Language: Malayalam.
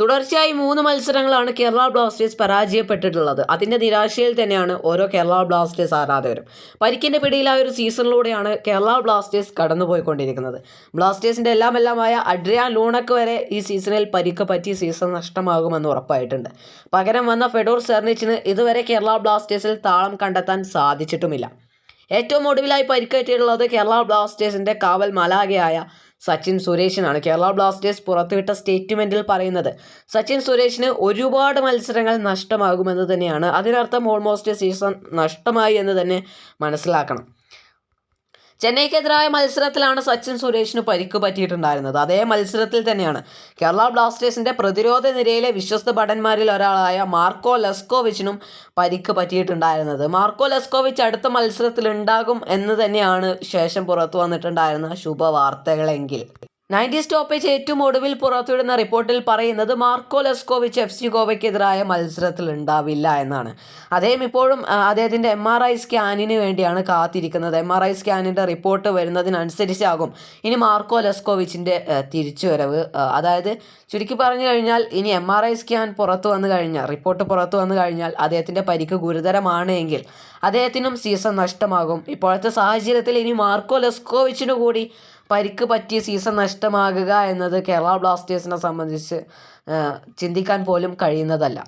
തുടർച്ചയായി മൂന്ന് മത്സരങ്ങളാണ് കേരള ബ്ലാസ്റ്റേഴ്സ് പരാജയപ്പെട്ടിട്ടുള്ളത്. അതിന്റെ നിരാശയിൽ തന്നെയാണ് ഓരോ കേരള ബ്ലാസ്റ്റേഴ്സ് ആരാധകരും. പരിക്കിന്റെ പിടിയിലായ ഒരു സീസണിലൂടെയാണ് കേരള ബ്ലാസ്റ്റേഴ്സ് കടന്നുപോയിക്കൊണ്ടിരിക്കുന്നത്. ബ്ലാസ്റ്റേഴ്സിന്റെ എല്ലാം എല്ലാമായ അഡ്രിയാൻ ലൂണക്ക് വരെ ഈ സീസണിൽ പരിക്ക് പറ്റി സീസൺ നഷ്ടമാകുമെന്ന് ഉറപ്പായിട്ടുണ്ട്. പകരം വന്ന ഫെഡോർ സെർണിച്ചിന് ഇതുവരെ കേരള ബ്ലാസ്റ്റേഴ്സിൽ താളം കണ്ടെത്താൻ സാധിച്ചിട്ടുമില്ല. ഏറ്റവും ഒടുവിലായി പരിക്കേറ്റിട്ടുള്ളത് കേരള ബ്ലാസ്റ്റേഴ്സിന്റെ കാവൽ മലാഗയായ സച്ചിൻ സുരേഷിനാണ് കേരള ബ്ലാസ്റ്റേഴ്സ് പുറത്തുവിട്ട സ്റ്റേറ്റ്മെന്റിൽ പറയുന്നത്. സച്ചിൻ സുരേഷിന് ഒരുപാട് മത്സരങ്ങൾ നഷ്ടമാകുമെന്ന് തന്നെയാണ്. അതിനർത്ഥം ഓൾമോസ്റ്റ് സീസൺ നഷ്ടമായി എന്ന് തന്നെ മനസ്സിലാക്കണം. ചെന്നൈക്കെതിരായ മത്സരത്തിലാണ് സച്ചിൻ സുരേഷിന് പരിക്ക് പറ്റിയിട്ടുണ്ടായിരുന്നത്. അതേ മത്സരത്തിൽ തന്നെയാണ്. കേരള ബ്ലാസ്റ്റേഴ്സിന്റെ പ്രതിരോധ നിരയിലെ വിശ്വസ്ത ഭടന്മാരിൽ ഒരാളായ മാർക്കോ ലെസ്കോവിച്ചിനും പരിക്ക് പറ്റിയിട്ടുണ്ടായിരുന്നത്. മാർക്കോ ലെസ്കോവിച്ച് അടുത്ത മത്സരത്തിൽ ഉണ്ടാകും എന്ന് തന്നെയാണ് ശേഷം പുറത്തു വന്നിട്ടുണ്ടായിരുന്ന ശുഭവാർത്തകളെങ്കിൽ. നയന്റി സ്റ്റോപ്പേജ് ഏറ്റവും ഒടുവിൽ പുറത്തുവിടുന്ന റിപ്പോർട്ടിൽ പറയുന്നത് മാർക്കോ ലെസ്കോവിച്ച് എഫ് സി ഗോവയ്ക്കെതിരായ മത്സരത്തിൽ ഉണ്ടാവില്ല എന്നാണ്. അദ്ദേഹം ഇപ്പോഴും അദ്ദേഹത്തിന്റെ എം ആർ ഐ സ്കാനിന് വേണ്ടിയാണ് കാത്തിരിക്കുന്നത്. എം ആർ ഐ സ്കാനിന്റെ റിപ്പോർട്ട് വരുന്നതിനനുസരിച്ചാകും ഇനി മാർക്കോ ലെസ്കോവിച്ചിന്റെ തിരിച്ചുവരവ്. അതായത് ചുരുക്കി പറഞ്ഞു കഴിഞ്ഞാൽ ഇനി എം ആർ ഐ സ്കാൻ പുറത്തു വന്നു കഴിഞ്ഞാൽ റിപ്പോർട്ട് പുറത്തു വന്നു കഴിഞ്ഞാൽ അദ്ദേഹത്തിന്റെ പരിക്ക് ഗുരുതരമാണ് എങ്കിൽ അദ്ദേഹത്തിനും സീസൺ നഷ്ടമാകും. ഇപ്പോഴത്തെ സാഹചര്യത്തിൽ ഇനി മാർക്കോ ലെസ്കോവിച്ചിനു കൂടി പരിക്ക് പറ്റിയ സീസൺ നഷ്ടമാകുക എന്നത് കേരള ബ്ലാസ്റ്റേഴ്സിനെ സംബന്ധിച്ച് ചിന്തിക്കാൻ പോലും കഴിയുന്നതല്ല.